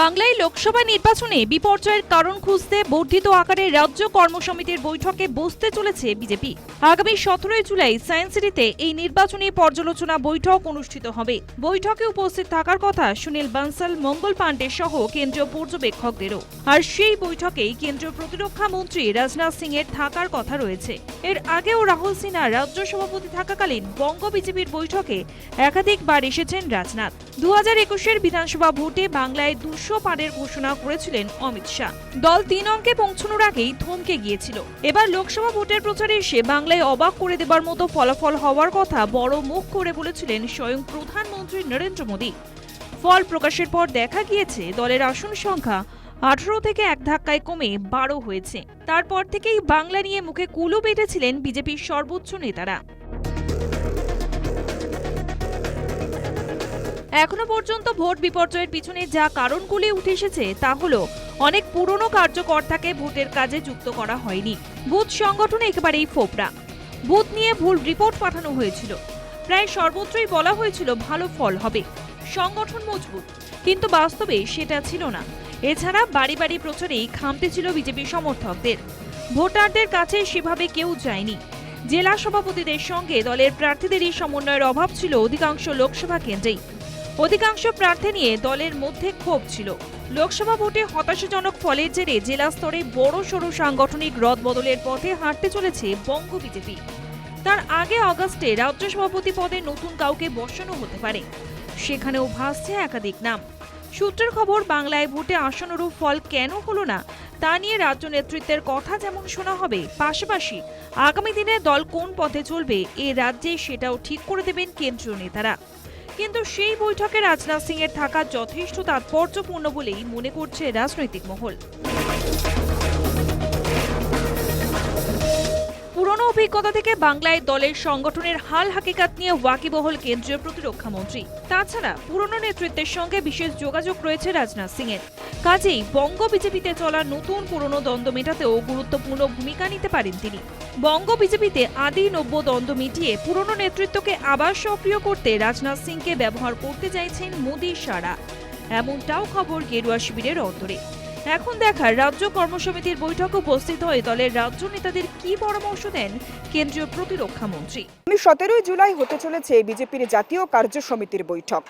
বাংলায় লোকসভা নির্বাচনে বিপর্যয়ের কারণ খুঁজতে বর্ধিত আকারে রাজ্য কর্মসমিতির বৈঠকে বসতে চলেছে বিজেপি। আগামী সতেরোই জুলাই সায়েন্স সিটিতে এই নির্বাচনী পর্যালোচনা বৈঠক অনুষ্ঠিত হবে। বৈঠকে উপস্থিত থাকার কথা সুনীল বানসাল, মঙ্গল পাণ্ডে সহ কেন্দ্রীয় পর্যবেক্ষকদেরও। আর সেই বৈঠকেই কেন্দ্রীয় প্রতিরক্ষা মন্ত্রী রাজনাথ সিং এর থাকার কথা রয়েছে। এর আগেও রাহুল সিনহা রাজ্য সভাপতি থাকাকালীন বঙ্গ বিজেপির বৈঠকে একাধিকবার এসেছেন রাজনাথ। দু হাজার একুশের বিধানসভা ভোটে বাংলায় দুশো পারের ঘোষণা করেছিলেন অমিত শাহ। দল তিন অঙ্কে পৌঁছানোর আগেই থমকে গিয়েছিল। এবার লোকসভা ভোটের প্রচারে এসে বাংলায় অবাক করে দেবার মতো ফলাফল হওয়ার কথা বড় মুখ করে বলেছিলেন স্বয়ং প্রধানমন্ত্রী নরেন্দ্র মোদী। ফল প্রকাশের পর দেখা গিয়েছে, দলের আসন সংখ্যা আঠারো থেকে এক ধাক্কায় কমে বারো হয়েছে। তারপর থেকেই বাংলা নিয়ে মুখে কুলো বেঁধেছিলেন বিজেপির সর্বোচ্চ নেতারা। এখনও পর্যন্ত ভোট বিপর্যয়ের পিছনে যা কারণগুলি উঠে এসেছে তা হলো, অনেক পুরনো কার্যকর্তাকে ভোটের কাজে যুক্ত করা হয়নি। বুথ সংগঠন একেবারেই ফোপড়া। বুথ নিয়ে ভুল রিপোর্ট পাঠানো হয়েছিল। প্রায় সর্বত্রই বলা হয়েছিল ভালো ফল হবে। সংগঠন মজবুত। কিন্তু বাস্তবে সেটা ছিল না। এছাড়া বাড়ি বাড়ি প্রচারেই খামতে ছিল বিজেপি সমর্থকদের। ভোটারদের কাছে সেভাবে কেউ যায়নি। জেলা সভাপতিদের সঙ্গে দলের প্রার্থীদেরই সমন্বয়ের অভাব ছিল অধিকাংশ লোকসভা কেন্দ্রেই। অধিকাংশ প্রার্থী নিয়ে দলের মধ্যে ক্ষোভ ছিল। লোকসভা ভোটে হতাশাজনক ফলের জেরে জেলা স্তরে বড় সড় সাংগঠনিক রদ বদলের পথে হাঁটতে চলেছে বঙ্গ বিজেপি। তার আগে অগস্টে রাজ্য সভাপতি পদে নতুন কাউকে বসানো হতে পারে। সেখানেও ভাসছে একাধিক নাম। সূত্রের খবর, বাংলায় ভোটে আসনুরূপ ফল কেন হলো না, তা নিয়ে রাজ্য নেতৃত্বের কথা যেমন শোনা হবে, পাশাপাশি আগামী দিনে দল কোন পথে চলবে এ রাজ্যে সেটাও ঠিক করে দেবেন কেন্দ্রীয় নেতারা। কিন্তু সেই বৈঠকে রাজনাথ সিং এর থাকা যথেষ্ট তাৎপর্যপূর্ণ বলেই মনে করছে রাজনৈতিক মহল। অভিজ্ঞতা থেকে বাংলায় দলের সংগঠনের হাল হাকিকাত নিয়ে ওয়াকিবহল কেন্দ্রীয় প্রতিরক্ষা মন্ত্রী। তাছাড়া পুরনো নেতৃত্বের সঙ্গে বিশেষ যোগাযোগ রয়েছে রাজনাথ সিং এর কাজেই বঙ্গ বিজেপিতে চলা নতুন পুরনো দ্বন্দ্ব মেটাতেও গুরুত্বপূর্ণ ভূমিকা নিতে পারেন তিনি। বঙ্গ বিজেপিতে আদি নব্য দ্বন্দ্ব মিটিয়ে পুরনো নেতৃত্বকে আবার সক্রিয় করতে রাজনাথ সিংকে ব্যবহার করতে চাইছেন মোদী সারা। এমনটাও খবর গেরুয়া শিবিরের অন্তরে। এখন দেখার রাজ্য কর্মসমিতির বৈঠকে উপস্থিত হয়ে দলের রাজ্য নেতাদের কি পরামর্শ দেন কেন্দ্রীয় প্রতিরক্ষা মন্ত্রী? সতেরোই জুলাই হতে চলেছে বিজেপির জাতীয় কার্য সমিতির বৈঠক।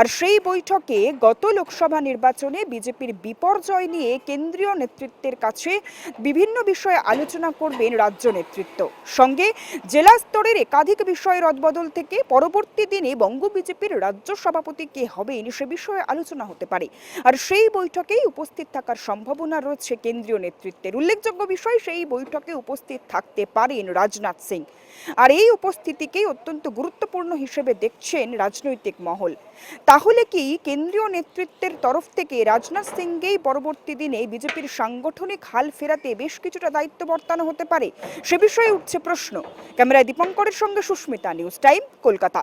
আর সেই বৈঠকে গত লোকসভা নির্বাচনে বিজেপির বিপর্যয় নিয়ে কেন্দ্রীয় নেতৃত্বের কাছে বিভিন্ন বিষয়ে আলোচনা করবেন রাজ্য নেতৃত্ব। সঙ্গে জেলা স্তরের একাধিক বিষয়ের রদবদল থেকে পরবর্তী দিনে বঙ্গ বিজেপির রাজ্য সভাপতি কে হবেন সে বিষয়ে আলোচনা হতে পারে। আর সেই বৈঠকেই উপস্থিত থাকার সম্ভাবনা রয়েছে কেন্দ্রীয় নেতৃত্বের। উল্লেখযোগ্য বিষয় সেই বৈঠকে উপস্থিত থাকতে পারেন রাজনাথ সিং। আর এই উপস্থিতিকেই অত্যন্ত গুরুত্বপূর্ণ হিসেবে দেখছেন রাজনৈতিক মহল। তাহলে কি কেন্দ্রীয় নেতৃত্বের তরফ থেকে রাজনাথ সিংকেই পরবর্তী দিনে বিজেপির সাংগঠনিক হাল ফেরাতে বেশ কিছুটা দায়িত্ব বর্তানো হতে পারে? সে বিষয়ে উঠছে প্রশ্ন। ক্যামেরায় দীপঙ্করের সঙ্গে সুস্মিতা, নিউজ টাইম, কলকাতা।